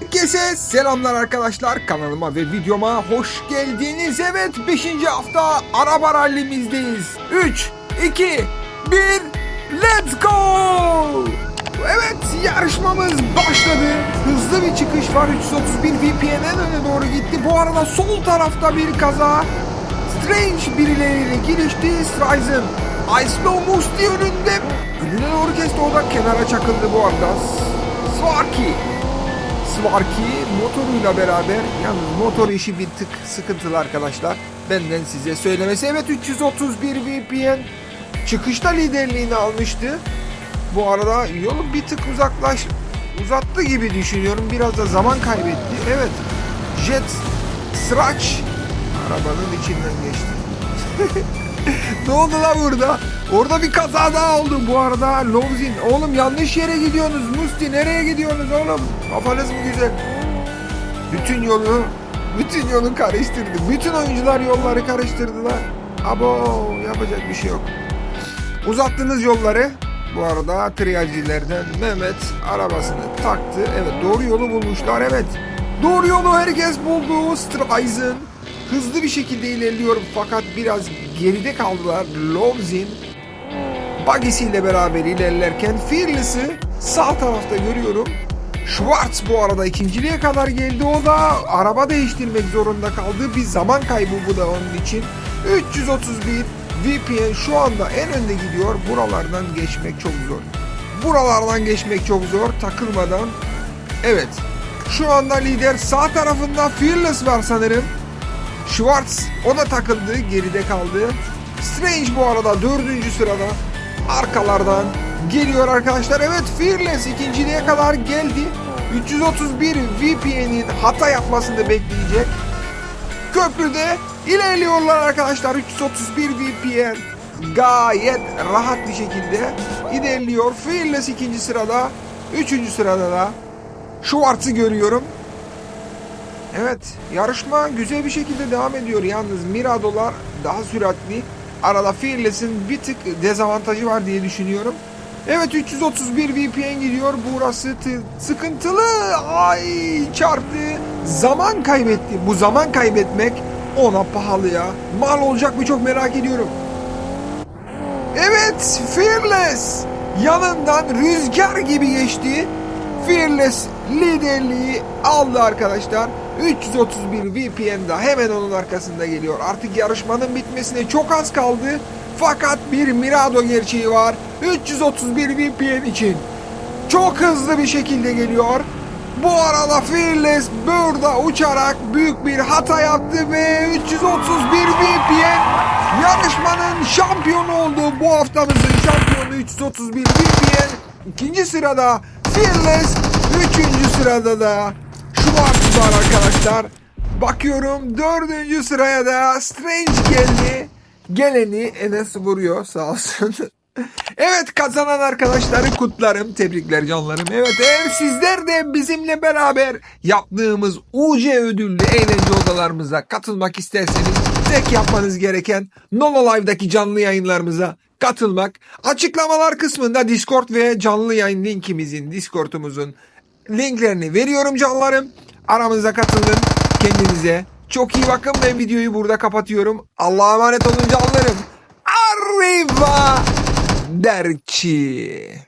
Herkese selamlar arkadaşlar kanalıma ve videoma hoş geldiniz. Evet 5. hafta araba rallimizdeyiz. 3, 2, 1, let's go! Evet yarışmamız başladı. Hızlı bir çıkış var. 331 VPN'en öne doğru gitti. Bu arada sol tarafta bir kaza. Strange birileriyle girişti. Streisand. Ice Musti önünde. Önüne doğru kesti. O da kenara çakıldı bu arada. Svarki. Svarki motoruyla beraber yalnız motor işi bir tık sıkıntılı arkadaşlar. Benden size söylemesi. Evet 331 VPN çıkışta liderliğini almıştı. Bu arada yolu bir tık uzaklaş uzattı gibi düşünüyorum. Biraz da zaman kaybetti. Evet. Jet Sıraç arabanın içinden geçti. ne oldu la burada? Orada bir kaza daha oldu bu arada. Lovzin. Oğlum yanlış yere gidiyorsunuz. Musti nereye gidiyorsunuz oğlum? Kafanız mı güzel? Bütün yolu bütün yolu karıştırdı. Bütün oyuncular yolları karıştırdılar. Abo yapacak bir şey yok. Uzattınız yolları. Bu arada triyacılardan Mehmet arabasını taktı. Evet doğru yolu bulmuşlar evet. Doğru yolu herkes buldu. Streisand hızlı bir şekilde ilerliyor fakat biraz geride kaldılar. Lovzin Bagisiyle beraber ilerlerken Fearless'ı sağ tarafta görüyorum. Schwartz bu arada ikinciliğe kadar geldi. O da araba değiştirmek zorunda kaldı. Bir zaman kaybı bu da onun için. 331 VPN şu anda en önde gidiyor. Buralardan geçmek çok zor. Buralardan geçmek çok zor takılmadan. Evet. Şu anda lider sağ tarafında Fearless var sanırım. Schwartz o da takıldı geride kaldı. Strange bu arada dördüncü sırada arkalardan geliyor arkadaşlar. Evet Fearless ikinciliğe kadar geldi. 331 VPN'in hata yapmasını bekleyecek. Köprüde ilerliyorlar arkadaşlar. 331 VPN gayet rahat bir şekilde ilerliyor. Fearless ikinci sırada. Üçüncü sırada da Schwartz'ı görüyorum. Evet yarışma güzel bir şekilde devam ediyor. Yalnız Mirado'lar daha süratli. Arada Fearless'in bir tık dezavantajı var diye düşünüyorum. Evet 331 VPN gidiyor. Burası tı- sıkıntılı. Ay çarptı. Zaman kaybetti. Bu zaman kaybetmek ona pahalı ya. Mal olacak mı çok merak ediyorum. Evet Fearless yanından rüzgar gibi geçti. Fearless liderliği aldı arkadaşlar. 331 VPN da hemen onun arkasında geliyor. Artık yarışmanın bitmesine çok az kaldı. Fakat bir Mirado gerçeği var. 331 VPN için. Çok hızlı bir şekilde geliyor. Bu arada Fearless burada uçarak büyük bir hata yaptı ve 331 VPN yarışmanın şampiyonu oldu. Bu haftamızın şampiyonu 331 VPN. İkinci sırada Fearless. Üçüncü sırada da Schwartz var arkadaşlar. Bakıyorum dördüncü sıraya da Strange geldi. Geleni Enes vuruyor sağ olsun. Evet kazanan arkadaşları kutlarım. Tebrikler canlarım. Evet eğer sizler de bizimle beraber yaptığımız UC ödüllü eğlence odalarımıza katılmak isterseniz tek yapmanız gereken Nono Live'daki canlı yayınlarımıza katılmak. Açıklamalar kısmında Discord ve canlı yayın linkimizin, Discord'umuzun linklerini veriyorum canlarım. Aramıza katılın. Kendinize çok iyi bakın. Ben videoyu burada kapatıyorum. Allah'a emanet olun canlarım. Arriva! Derci.